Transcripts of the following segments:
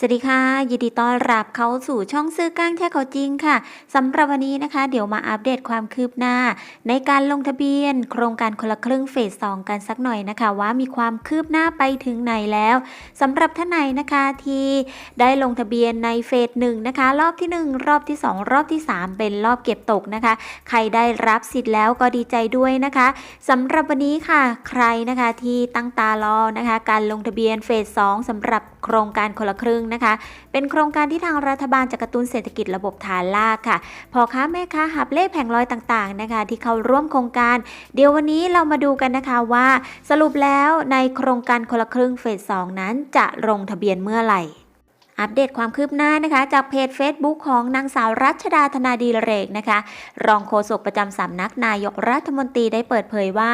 สวัสดีค่ะ ยินดีต้อนรับเข้าสู่ช่องซื้อก้างแท้เขาจริงค่ะสำหรับวันนี้นะคะ เดี๋ยวมาอัปเดตความคืบหน้า ในการลงทะเบียน โครงการคนละครึ่งเฟส 2 กันสักหน่อยนะคะ ว่ามีความคืบหน้าไปถึงไหนแล้วสำหรับท่านไหนนะคะที่ได้ลงทะเบียนในเฟสหนึ่งนะคะ รอบที่ 1 รอบที่ 2 รอบที่ 3 เป็นรอบเก็บตกนะคะ ใครได้รับสิทธิ์แล้วก็ดีใจด้วยนะคะสำหรับวันนี้ค่ะ ใครนะคะที่ตั้งตารอนะคะ การลงทะเบียนเฟส 2สำหรับโครงการคนละครึ่งนะคะ เป็นโครงการที่ทางรัฐบาลจะกระตุ้นเศรษฐกิจระบบฐานลากค่ะพ่อค้าแม่ค้าหับเล่แผงลอยต่างๆนะคะ ที่เข้าร่วมโครงการ เดี๋ยววันนี้เรามาดูกันนะคะว่า สรุปแล้วในโครงการคนละครึ่งเฟส2นั้นจะลงทะเบียนเมื่อไหร่ อัปเดตความคืบหน้านะคะ จากเพจ Facebook ของนางสาวรัชดาธนาดีเรกนะคะ รองโฆษกประจำสำนักนายกรัฐมนตรีได้เปิดเผยว่า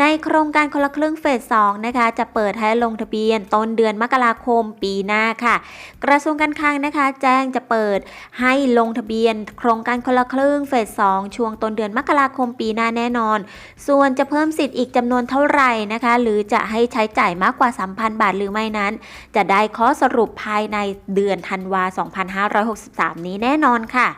ในโครงการคนละครึ่งเฟส2นะคะ จะเปิดให้ลงทะเบียนต้นเดือนมกราคมปีหน้าค่ะ กระทรวงการคลังนะคะ แจ้งจะเปิดให้ลงทะเบียน โครงการคนละครึ่งเฟส2ช่วงต้นเดือนมกราคมปีหน้าแน่นอน ส่วนจะเพิ่มสิทธิ์อีกจำนวนเท่าไหร่นะคะ หรือจะให้ใช้จ่ายมากกว่า 3,000 บาทหรือไม่นั้น จะได้ข้อสรุปภายในเดือนธันวา 2563 นี้แน่นอนค่ะ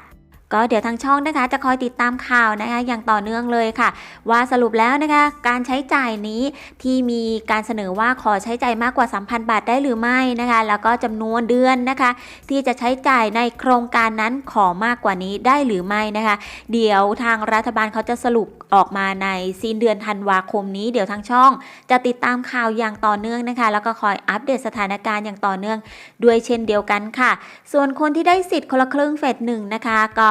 ก็เดี๋ยวทางช่องนะคะจะคอยติดตามข่าวนะคะอย่างต่อเนื่องเลยค่ะ ว่าสรุปแล้วนะคะการใช้จ่ายนี้ที่มีการเสนอว่าขอใช้จ่ายมากกว่า 3,000 บาทได้หรือไม่นะคะ แล้วก็จำนวนเดือนนะคะ ที่จะใช้จ่ายในโครงการนั้นขอมากกว่านี้ได้หรือไม่นะคะ เดี๋ยวทางรัฐบาลเขาจะสรุปออกมาในสิ้นเดือนธันวาคมนี้เดี๋ยวทางช่อง จะติดตามข่าวอย่างต่อเนื่องนะคะ แล้วก็คอยอัปเดตสถานการณ์อย่างต่อเนื่อง ด้วยเช่นเดียวกันค่ะ ส่วนคนที่ได้สิทธิ์คนละครึ่งเฟสหนึ่งนะคะ ก็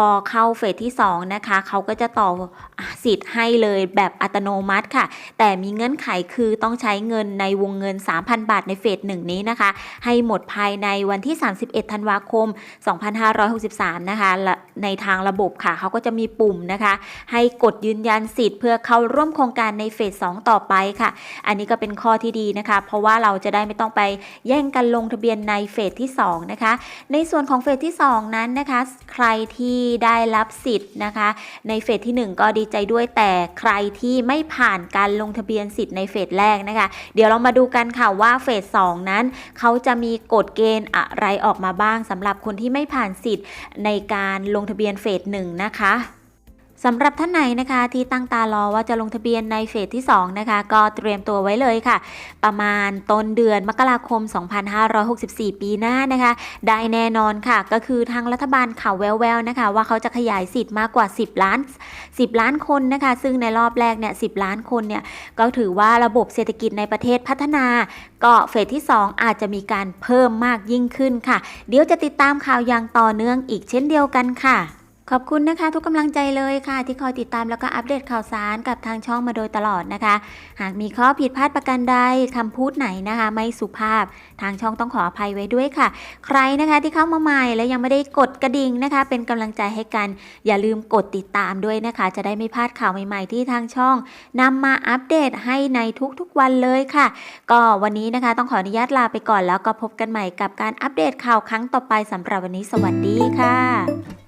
อเข้าเฟสที่ 2 นะคะ เขาก็จะต่อสิทธิ์ให้เลยแบบอัตโนมัติค่ะ แต่มีเงื่อนไขคือต้องใช้เงินในวงเงิน 3,000 บาทในเฟสหนึ่งนี้นะคะ ให้หมดภายในวันที่ 31 ธันวาคม 2563 นะคะและในทางระบบค่ะ เขาก็จะมีปุ่มนะคะ ให้กดยืนยันสิทธิ์เพื่อเข้าร่วมโครงการในเฟส 2 ต่อไปค่ะ อันนี้ก็เป็นข้อที่ดีนะคะ เพราะว่าเราจะได้ไม่ต้องไปแย่งกันลงทะเบียนในเฟสที่ 2 นะคะ ในส่วนของเฟสที่ 2 นั้นนะคะ ใครที่ที่ได้รับสิทธิ์นะคะ ในเฟสที่ 1 ก็ดีใจด้วยแต่ใครที่ไม่ผ่านการลงทะเบียนสิทธิ์ในเฟสแรกนะคะ เดี๋ยวเรามาดูกันค่ะว่าเฟส2นั้น เขาจะมีกฎเกณฑ์อะไรออกมาบ้างสำหรับคนที่ไม่ผ่านสิทธิ์ในการลงทะเบียนเฟส1นะคะ สำหรับท่านไหนนะคะที่ตั้งตารอว่าจะลงทะเบียนในเฟสที่ 2 นะคะ ก็เตรียมตัวไว้เลยค่ะ ประมาณต้นเดือนมกราคม 2564 ปีหน้านะคะ ได้แน่นอนค่ะ ก็คือทางรัฐบาลข่าวแววๆนะคะ ว่าเขาจะขยายสิทธิ์มากกว่า 10 ล้าน 10 ล้านคนนะคะ ซึ่งในรอบแรกเนี่ย 10 ล้านคนเนี่ย ก็ถือว่าระบบเศรษฐกิจในประเทศพัฒนา ก็เฟสที่ 2 อาจจะมีการเพิ่มมากยิ่งขึ้นค่ะ เดี๋ยวจะติดตามข่าวอย่างต่อเนื่องอีกเช่นเดียวกันค่ะ ขอบคุณนะคะ ทุกกำลังใจเลยค่ะ ที่คอยติดตามแล้วก็อัปเดตข่าวสารกับทางช่องมาโดยตลอดนะคะ หากมีข้อผิดพลาดประการใดคำพูดไหนนะคะ ไม่สุภาพทางช่องต้องขออภัยไว้ด้วยค่ะ ใครนะคะที่เข้ามาใหม่และยังไม่ได้กดกระดิ่งนะคะ เป็นกำลังใจให้กัน อย่าลืมกดติดตามด้วยนะคะ จะได้ไม่พลาดข่าวใหม่ ๆ ที่ทางช่องนำมาอัปเดตให้ในทุกๆวันเลยค่ะ ก็วันนี้นะคะ ต้องขออนุญาตลาไปก่อนแล้วก็พบกันใหม่กับการอัปเดตข่าวครั้งต่อไปสำหรับวันนี้ สวัสดีค่ะ